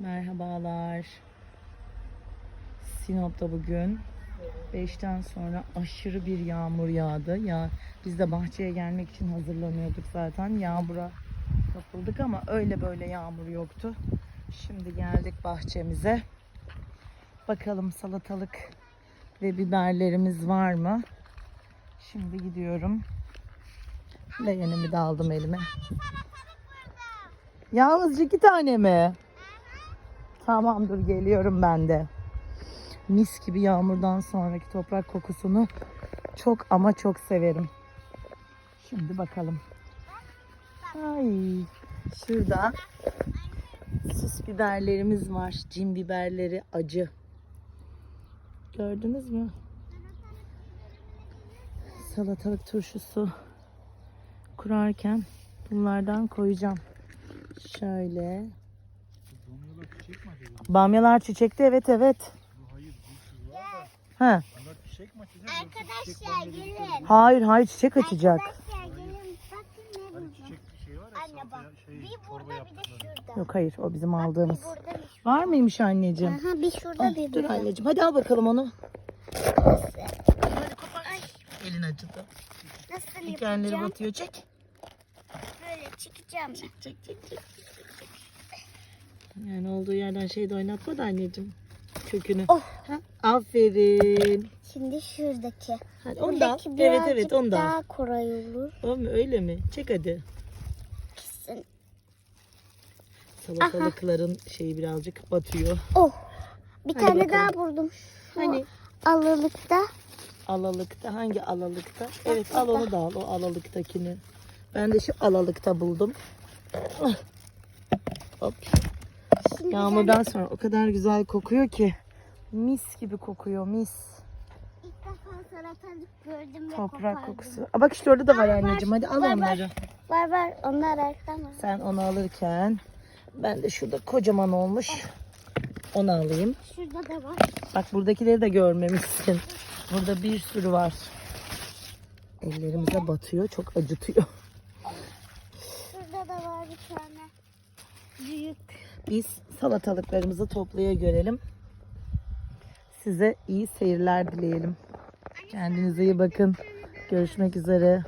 Merhabalar. Sinop'ta bugün 5'ten sonra aşırı bir yağmur yağdı. Ya biz de bahçeye gelmek için hazırlanıyorduk zaten. Yağmura kapıldık ama öyle böyle yağmur yoktu. Şimdi geldik bahçemize. Bakalım salatalık ve biberlerimiz var mı? Şimdi gidiyorum. Leğenimi de aldım elime. Yalnızca iki tane mi? Tamam dur geliyorum ben de. Mis gibi yağmurdan sonraki toprak kokusunu çok ama çok severim. Şimdi bakalım. Ay, şurada süs biberlerimiz var. Cin biberleri acı. Gördünüz mü? Salatalık turşusu kurarken bunlardan koyacağım. Şöyle. Bamyalar çiçek mi acaba? Bamyalar çiçekti evet evet. Ha. Arkadaşlar gelin. Hayır hayır çiçek açacak. Arkadaşlar gelin bakın ne Hani buldum. şey var ya Anne bak şey bir burada bir de şurada. Yok hayır o bizim Bak, aldığımız. Var mıymış anneciğim? Aha bir şurada Ah, bir dur burada. anneciğim hadi al bakalım onu. Ay, Elin acıdı. nasıl Dikenleri yapacağım? batıyor çek. Böyle çıkacağım. Çek çek çek çek. çek. Yani olduğu yerden şey de oynatma da anneciğim. Kökünü. Oh. Ha, aferin. Şimdi şuradaki. Hadi onu da al. Buradaki Evet birazcık evet onu da al. daha kolay olur. O mu öyle mi? Çek hadi. Kesin. Salatalıkların şeyi birazcık batıyor. Oh. Bir Hadi tane bakalım. daha buldum. Şu Hani alalıkta. alalıkta hangi alalıkta? Evet al onu da al o alalıktakini. Ben de şu alalıkta buldum. Ah. Hop. Şimdi Yağmurdan sonra o kadar güzel kokuyor ki. Mis gibi kokuyor mis. ilk defa salatalık gördüm ve Toprak kopardım. kokusu. Aa, bak işte orada da var Aa, var, anneciğim. Hadi al var, var. onları. Var var onlar ayakta mı? Sen onu alırken ben de şurada kocaman olmuş. Onu alayım. Şurada da var. Bak buradakileri de görmemişsin. Burada bir sürü var. Ellerimize batıyor. Çok acıtıyor. Şurada da var bir tane. Büyük. Biz salatalıklarımızı toplaya görelim. Size iyi seyirler dileyelim. Kendinize iyi bakın. Görüşmek üzere.